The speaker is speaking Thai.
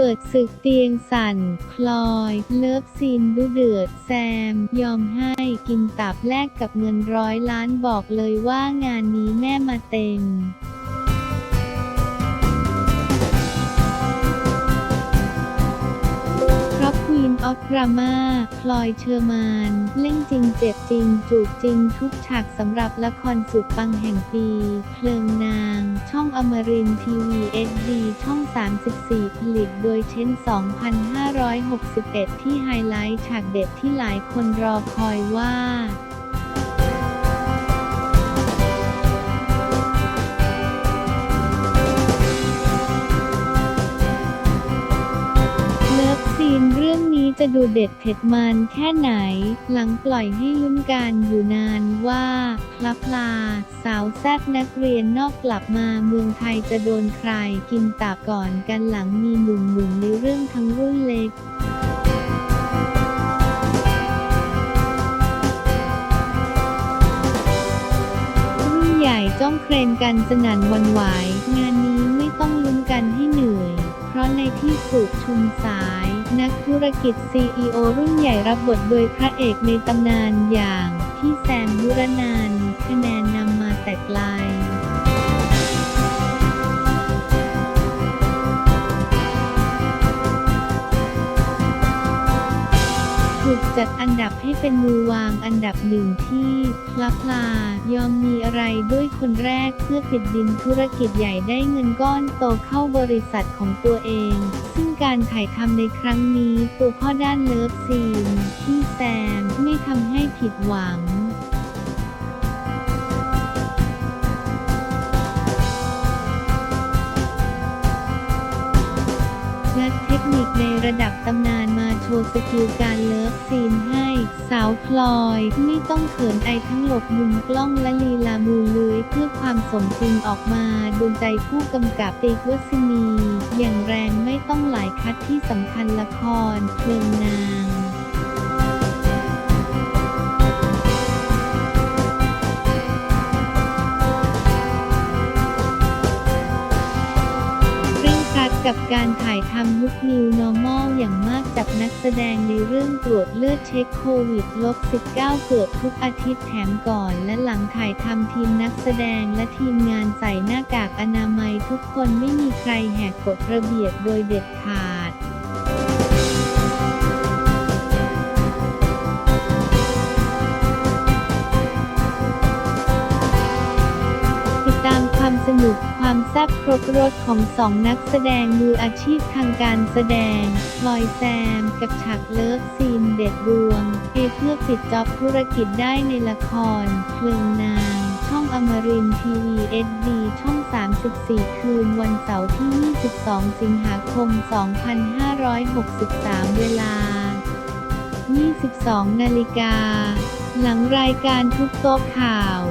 เปิดศึกเตียงสั่น พลอย เลิฟซีนดูเดือด แซม ยอมให้กินตับแลกกับเงินร้อยล้านบอกเลยว่างานนี้แม่มาเต็ม ราะ Queen of Drama พลอยเชอร์มาน เล่นจริงเจ็บจริง จูบจริงทุกฉากสำหรับละครสุดปังแห่งปี เพลิงนาง ช่องอมรินทีวีเอสดีช่อง 34 ผลิตโดยเช่น 2561 ที่ไฮไลท์ฉากเด็ดที่หลายคนรอคอยว่า จะดูเด็ดเผ็ดมันแค่ไหน หลังปล่อยให้ลุ้นการอยู่นานว่าพลับลา สาวแซบนักเรียนนอกกลับมาเมืองไทยจะโดนใครกินตาก่อนกันหลังมีหนุ่มๆในเรื่องทั้งรุ่นเล็กรุ่นใหญ่จ้องเครนกันสนั่นวันไหว งานนี้ไม่ต้องลุ้นกันให้เหนื่อย เพราะในที่สุดชุมสาย นักธุรกิจ CEO รุ่นใหญ่รับบทโดยพระเอกในตำนานอย่าง พี่แซมบุรนานคะแนนนำมาแต่ไกล ถูกจัดอันดับให้เป็นมือวางอันดับหนึ่งที่พลาพลายอมมีอะไรด้วยคนแรกเพื่อปิดดินธุรกิจใหญ่ได้เงินก้อนโตเข้าบริษัทของตัวเอง ซึ่งการถ่ายทำในครั้งนี้ตัวพ่อด้านเลิฟซีนที่แซมไม่ทำให้ผิดหวังนักเทคนิคในระดับตำนาน โชว์สกิลการเลิฟซีนให้ สาวพลอยไม่ต้องเขินไอทั้งหลบมุมกล้องและลีลามือเลื้อยเพื่อความสมจริงออกมาโดนใจผู้กำกับติ๊กวสินี อย่างแรงไม่ต้องหลายคัดที่สำคัญละครเพลิงนาง กับการถ่ายทำยุค New Normal อย่างมากจากนักแสดงในเรื่องตรวจเลือดเช็คโควิดลบ 19 เกือบทุกอาทิตย์แถมก่อนและหลังถ่ายทำทีมนักแสดงและทีมงานใส่หน้ากากอนามัยทุกคนไม่มีใครแหกกฎระเบียบโดยเด็ดขาด ความสนุก ความแซ่บครบรสของสองนักแสดงมืออาชีพทางการแสดงพลอยแซม กับฉากเลิฟซีนเด็ดดวง เอเพื่อปิดจ็อบธุรกิจได้ในละคร เพลิงนาง ช่องอมรินทีวีเอสดีช่อง 34 คืนวันเสาร์ที่ 22 สิงหาคม 2563 เวลา 22 นาฬิกา หลังรายการทุกโต๊ะข่าว